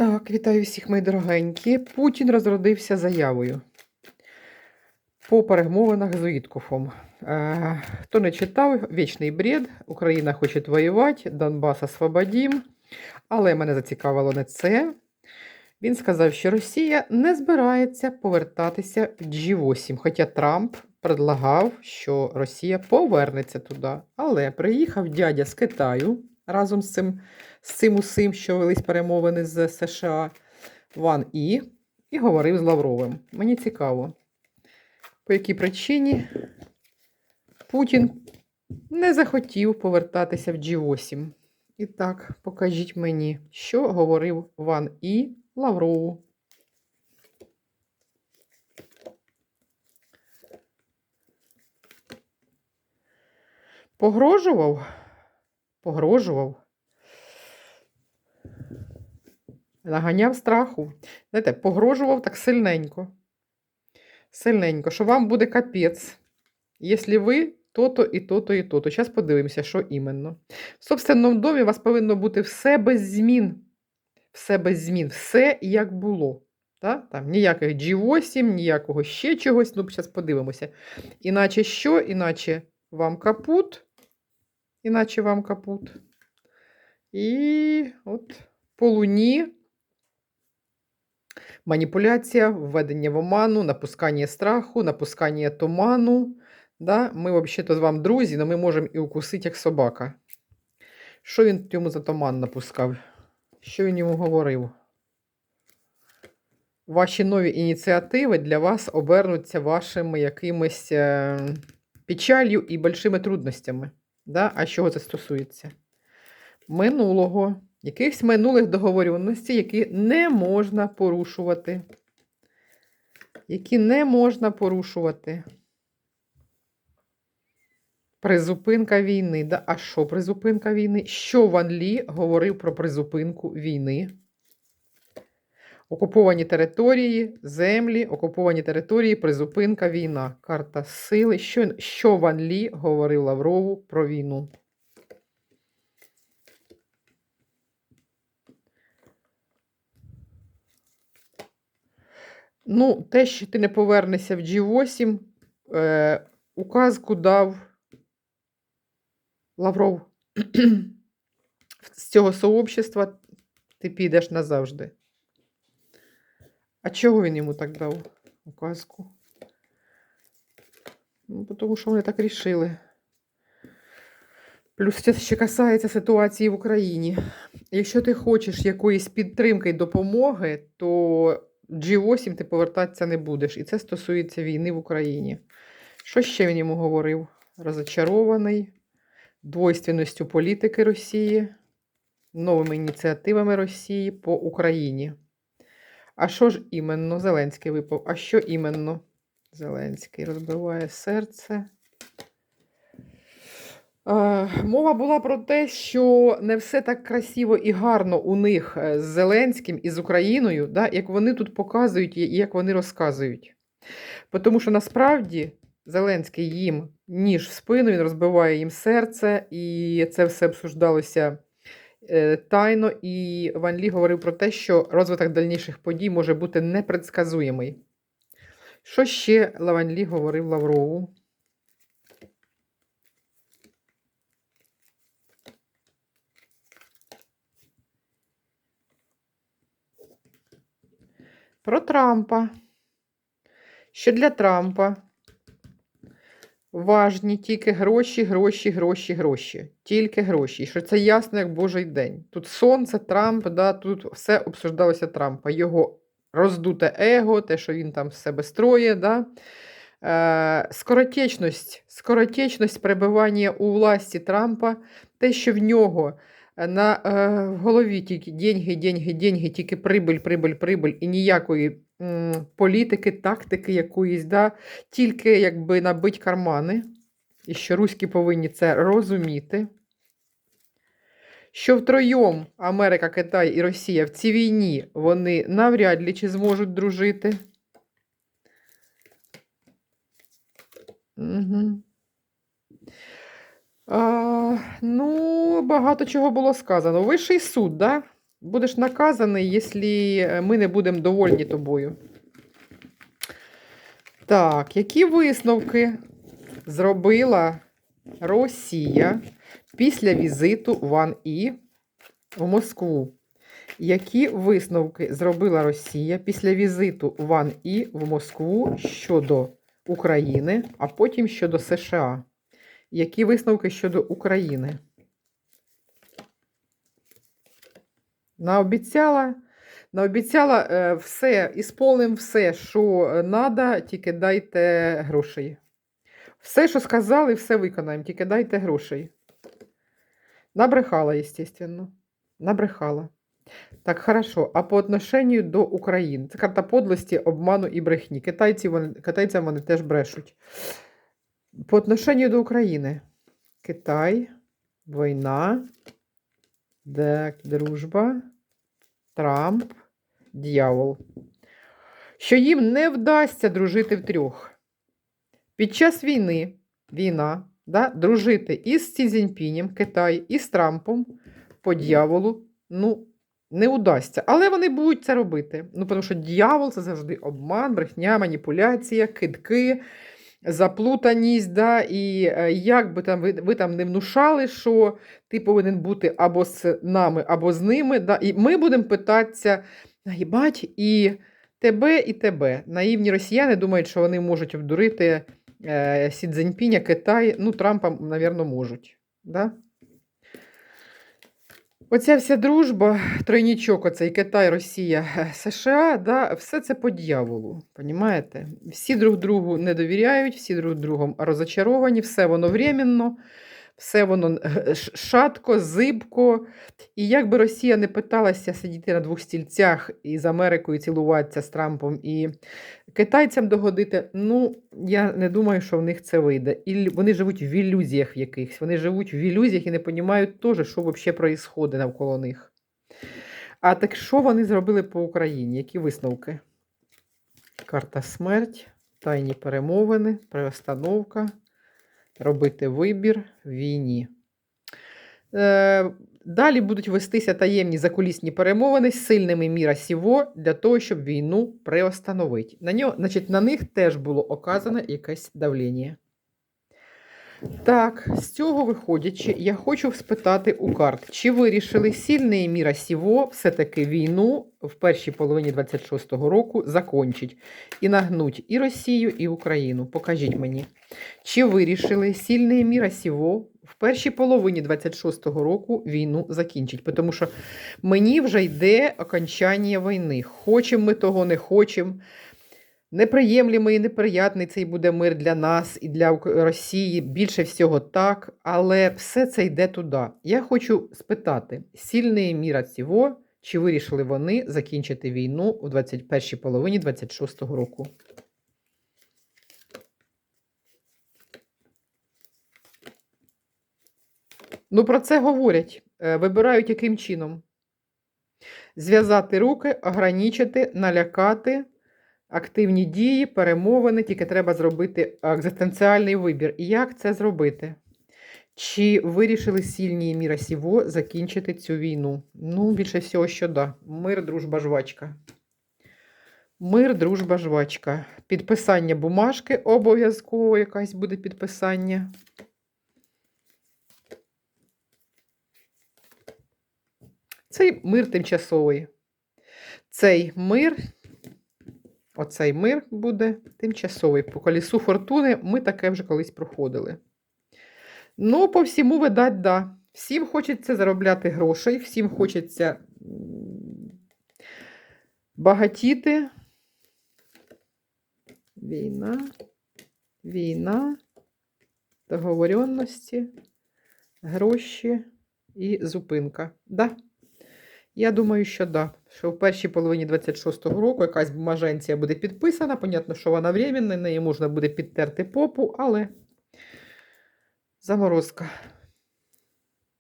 Так, вітаю всіх, мої дорогенькі. Путін розродився заявою по перемовинах з Уіткофом. Е, хто не читав, вічний бред. Україна хоче воювати, Донбас освободім. Але мене зацікавило не це. Він сказав, що Росія не збирається повертатися в G8. Хоча Трамп предлагав, що Росія повернеться туди. Але приїхав дядя з Китаю разом з цим з цим усім, що велись перемовини з США, Ван І, і говорив з Лавровим. Мені цікаво, по якій причині Путін не захотів повертатися в G8. І так, покажіть мені, що говорив Ван І Лаврову. Погрожував? Погрожував. Наганяв страху. Знаєте, погрожував так сильненько. Сильненько, що вам буде капець. Якщо ви то-то і то-то і то-то. Зараз подивимося, що іменно. В собственному домі у вас повинно бути все без змін. Все без змін, все як було. Так? Там Ніяких G8, ніякого ще чогось. Ну, зараз подивимося. Іначе що? Іначе вам капут. Іначе вам капут. І от по луні. Маніпуляція, введення в оману, напускання страху, напускання туману. Да? Ми, взагалі-то, з вами друзі, але ми можемо і укусити, як собака. Що він йому за туман напускав? Що він йому говорив? Ваші нові ініціативи для вас обернуться вашими якимись е, печалью і большими трудностями. Да? А чого це стосується? Минулого якихось минулих договоренностей, які не можна порушувати. Які не можна порушувати. Призупинка війни. Да? А що призупинка війни? Що Ван Лі говорив про призупинку війни? Окуповані території, землі, окуповані території, призупинка війна. Карта сили. Що, що Ван Лі говорив Лаврову про війну? Ну, те, що ти не повернешся в G8, е, указку дав Лавров. З цього сообщества ти підеш назавжди. А чого він йому так дав указку? Ну, тому що вони так рішили. Плюс це ще касається ситуації в Україні. Якщо ти хочеш якоїсь підтримки і допомоги, то G8 ти повертатися не будеш. І це стосується війни в Україні. Що ще він йому говорив? Розочарований двойственністю політики Росії, новими ініціативами Росії по Україні. А що ж іменно Зеленський випав? А що іменно Зеленський розбиває серце? Е, Мова була про те, що не все так красиво і гарно у них е, з Зеленським і з Україною, да, як вони тут показують і як вони розказують. Тому що насправді Зеленський їм ніж в спину, він розбиває їм серце, і це все обсуждалося тайно. І Ван Лі говорив про те, що розвиток дальніших подій може бути непредсказуємий. Що ще Ван Лі говорив Лаврову? Про Трампа. Що для Трампа важні тільки гроші, гроші, гроші, гроші. Тільки гроші. І що це ясно, як Божий день. Тут сонце, Трамп, да, тут все обсуждалося Трампа. Його роздуте его, те, що він там в себе строє. Да? Е, скоротечність, скоротечність перебування у власті Трампа, те, що в нього на е, в голові тільки деньги, деньги, деньги, тільки прибиль, прибиль, прибиль і ніякої м, політики, тактики якоїсь, да, тільки якби набить кармани. І що руські повинні це розуміти. Що втроєм Америка, Китай і Росія в цій війні вони навряд ли чи зможуть дружити. Угу. А, ну, багато чого було сказано. Вищий суд, да? Будеш наказаний, якщо ми не будемо довольні тобою. Так, які висновки зробила Росія після візиту Ван І в Москву? Які висновки зробила Росія після візиту Ван І в Москву щодо України, а потім щодо США? Які висновки щодо України? Наобіцяла, наобіцяла е, все, ісполним все, що треба, тільки дайте грошей. Все, що сказали, все виконаємо, тільки дайте грошей. Набрехала, естественно. Набрехала. Так, хорошо. А по отношенню до України? Це карта подлості, обману і брехні. Китайці, вони, китайцям вони теж брешуть. По отношенню до України. Китай, війна, так, дружба, Трамп, дьявол. Що їм не вдасться дружити втрьох. Під час війни, війна, да, дружити із Цзіньпінем, Китай, і з Трампом по дьяволу, ну, не удасться. Але вони будуть це робити. Ну, тому що дьявол це завжди обман, брехня, маніпуляція, кидки, заплутаність. Да, І е, як би там ви, ви там не внушали, що ти повинен бути або з нами, або з ними. Да, І ми будемо питатися, бать, і тебе, і тебе. Наївні росіяни думають, що вони можуть обдурити е, Сі Цзіньпіня, Китай, ну, Трампа, мабуть, можуть. Да? Оця вся дружба, тройнічок, оцей Китай, Росія, е, США, да, все це по дьяволу. Понімаєте? Всі друг другу не довіряють, всі друг другом розочаровані, все воно временно, все воно е, шатко, зибко. І як би Росія не питалася сидіти на двох стільцях і з Америкою цілуватися з Трампом і китайцям догодити, ну, я не думаю, що в них це вийде. І вони живуть в ілюзіях якихось. Вони живуть в ілюзіях і не розуміють теж, що взагалі відбувається навколо них. А так що вони зробили по Україні? Які висновки? Карта смерть, тайні перемовини, перестановка, робити вибір в війні. Е, Далі будуть вестися таємні закулісні перемовини з сильними міра Сіво для того, щоб війну приостановити. На, нього, значить, на них теж було оказане якесь давлення. Так, з цього виходячи, я хочу спитати у карт, чи вирішили сильні міра Сіво все-таки війну в першій половині 26-го року закончить і нагнуть і Росію, і Україну. Покажіть мені. Чи вирішили сильні міра Сіво в першій половині 26-го року війну закінчить? Тому що мені вже йде окончання війни. Хочемо ми того, не хочемо. Неприємлемий і неприятний цей буде мир для нас і для Росії. Більше всього так, але все це йде туди. Я хочу спитати: сильні міра цього, чи вирішили вони закінчити війну у 21-й половині 26-го року? Ну, про це говорять. Е, Вибирають яким чином? Зв'язати руки, ограничити, налякати, активні дії, перемовини, тільки треба зробити екзистенціальний вибір. І як це зробити? Чи вирішили сильні міра сіво закінчити цю війну? Ну, більше всього, що да. Мир, дружба, жвачка. Мир, дружба, жвачка. Підписання бумажки обов'язково якась буде підписання. Цей мир тимчасовий. Цей мир, оцей мир буде тимчасовий. По колісу фортуни ми таке вже колись проходили. Ну, по всьому, видать, да. Всім хочеться заробляти грошей, всім хочеться багатіти. Війна, війна, договоренності, гроші і зупинка. Да. Я думаю, що да. Що в першій половині 26-го року якась бумаженція буде підписана. Понятно, що вона временна, неї можна буде підтерти попу, але заморозка.